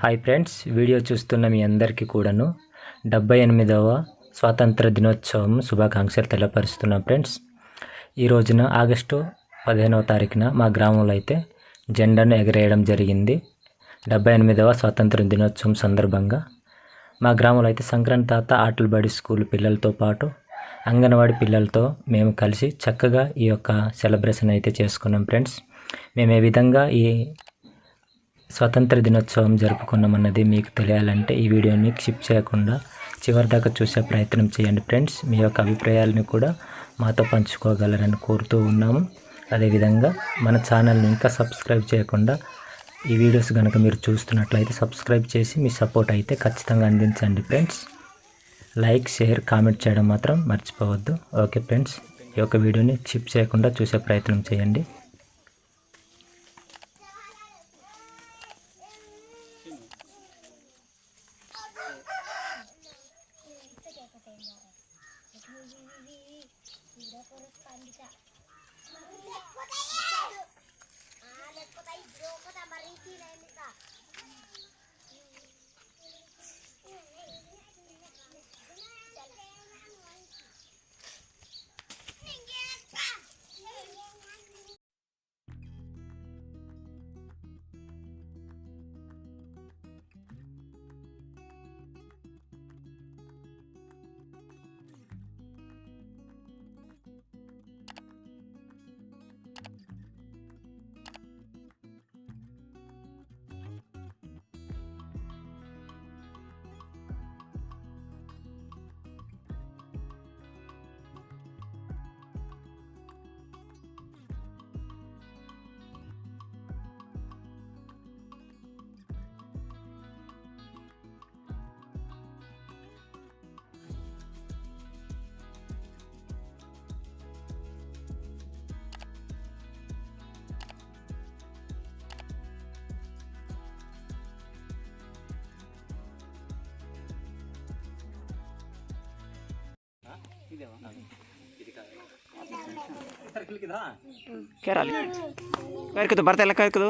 Hi friends video చూస్తున్న మీ అందరికీ కూడాను డెబ్బై ఎనిమిదవ స్వాతంత్ర దినోత్సవం శుభాకాంక్షలు తెలియపరుస్తున్నాం ఫ్రెండ్స్. ఈ రోజున ఆగస్టు పదిహేనవ తారీఖున మా గ్రామంలో అయితే జెండాను ఎగరేయడం జరిగింది. డెబ్బై ఎనిమిదవ స్వాతంత్ర దినోత్సవం సందర్భంగా మా గ్రామంలో అయితే సంక్రాంతి తాత ఆటలు బడి స్కూల్ పిల్లలతో పాటు అంగన్వాడి పిల్లలతో మేము కలిసి చక్కగా ఈ యొక్క సెలబ్రేషన్ అయితే చేసుకున్నాం ఫ్రెండ్స్. మేము ఏ విధంగా ఈ స్వతంత్ర దినోత్సవం జరుపుకున్నామన్నది మీకు తెలియాలంటే ఈ వీడియోని స్కిప్ చేయకుండా చివరి దాకా చూసే ప్రయత్నం చేయండి ఫ్రెండ్స్. మీ యొక్క అభిప్రాయాలను కూడా మాతో పంచుకోగలరని కోరుతూ ఉన్నాము. అదేవిధంగా మన ఛానల్ని ఇంకా సబ్స్క్రైబ్ చేయకుండా ఈ వీడియోస్ కనుక మీరు చూస్తున్నట్లయితే సబ్స్క్రైబ్ చేసి మీ సపోర్ట్ అయితే ఖచ్చితంగా అందించండి ఫ్రెండ్స్. లైక్ షేర్ కామెంట్ చేయడం మాత్రం మర్చిపోవద్దు. ఓకే ఫ్రెండ్స్ ఈ యొక్క వీడియోని స్కిప్ చేయకుండా చూసే ప్రయత్నం చేయండి. ಕೇರಳ ಕರ್ಕದು ಬರ್ತಾ ಇಲ್ಲ ಕರ್ಕದು